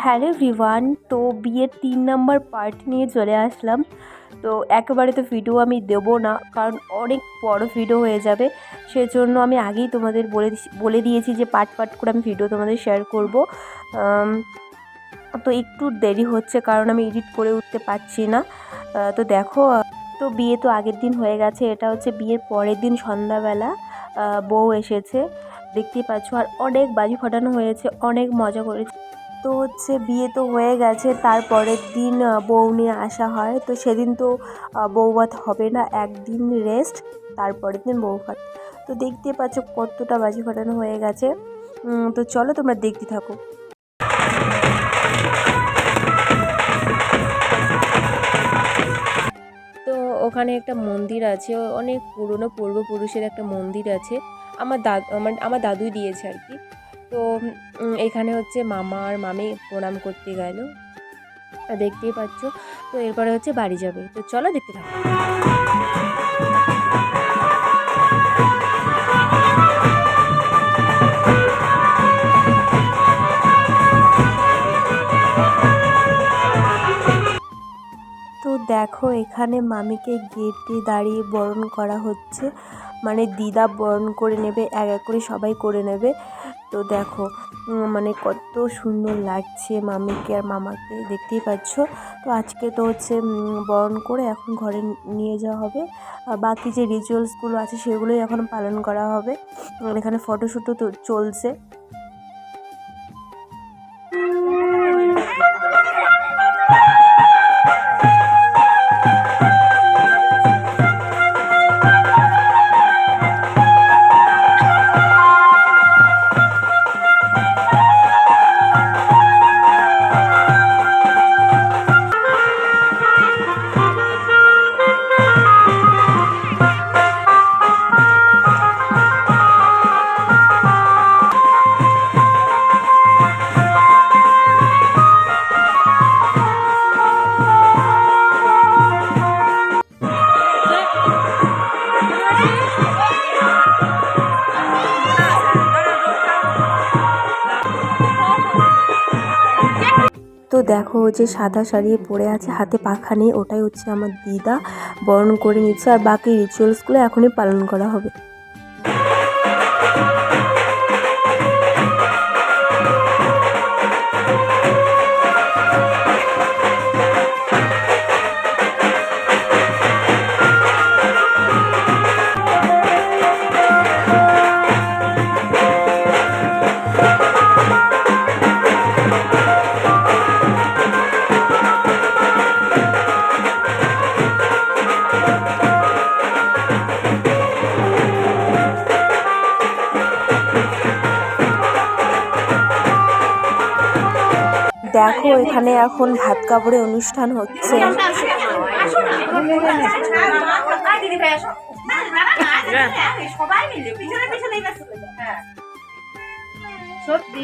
Hello everyone, তো বিয়ের তিন নম্বর পার্ট নিয়ে চলে আসলাম। তো একেবারে তো ভিডিও আমি দেবো না, কারণ অনেক বড় ভিডিও হয়ে যাবে। সেজন্য আমি আগেই তোমাদের বলে বলে দিয়েছি যে পার্ট পার্ট করে আমি ভিডিও তোমাদের শেয়ার করব। তো একটু দেরি হচ্ছে, কারণ আমি এডিট করে উঠতে পারছি না। তো দেখো, তো বিয়ে তো আগের দিন হয়ে গেছে, এটা হচ্ছে বিয়ের পরের দিন সন্ধ্যাবেলা বউ এসেছে। দেখতেই পাচ্ছ, আর অনেক বাজি ফাটানো হয়েছে, অনেক মজা করেছে। তো হচ্ছে বিয়ে তো হয়ে গেছে তারপরের দিন বউ নিয়ে আসা হয়। তো সেদিন তো আহ, বৌভাত হবে না একদিন রেস্ট তারপরের দিন বউ বৌভাত তো দেখতে পাচ্ছ কতটা বাজি ফাটানো হয়ে গেছে। তো চলো তোমরা দেখতে থাকো। তো ওখানে একটা মন্দির আছে অনেক পুরনো পূর্বপুরুষের একটা মন্দির আছে। আমার দাদু আমার আমার দাদুই দিয়েছে আর কি। তো এখানে হচ্ছে মামা আর মামি প্রণাম করতে গেল। দেখতেই পাচ্ছ, তো এরপরে হচ্ছে বাড়ি যাবে। তো চলো দেখতে থাকো। তো দেখো, এখানে মামিকে গেটে দাঁড়িয়ে বরণ করা হচ্ছে। মানে দিদা বরণ করে নেবে, এক এক করে সবাই করে নেবে। তো দেখো মানে কত সুন্দর লাগছে মামিকে আর মামাকে, দেখতেই পাচ্ছ? তো আজকে তো হচ্ছে বরণ করে এখন ঘরে নিয়ে যাওয়া হবে। আর বাকি যে রিচুয়ালসগুলো আছে সেগুলোই এখন পালন করা হবে। এখানে ফটোশ্যুটও তো চলছে। তো দেখো যে সাদা শাড়ি পরে আছে, হাতে পাখা নেই, ওটাই হচ্ছে আমার দিদা, বরণ করে নিচ্ছে, আর বাকি রিচুয়ালসগুলো এখনই পালন করা হবে। দেখো এখানে এখন ভাত কাপড়ে অনুষ্ঠান হচ্ছে। হ্যাঁ সত্যি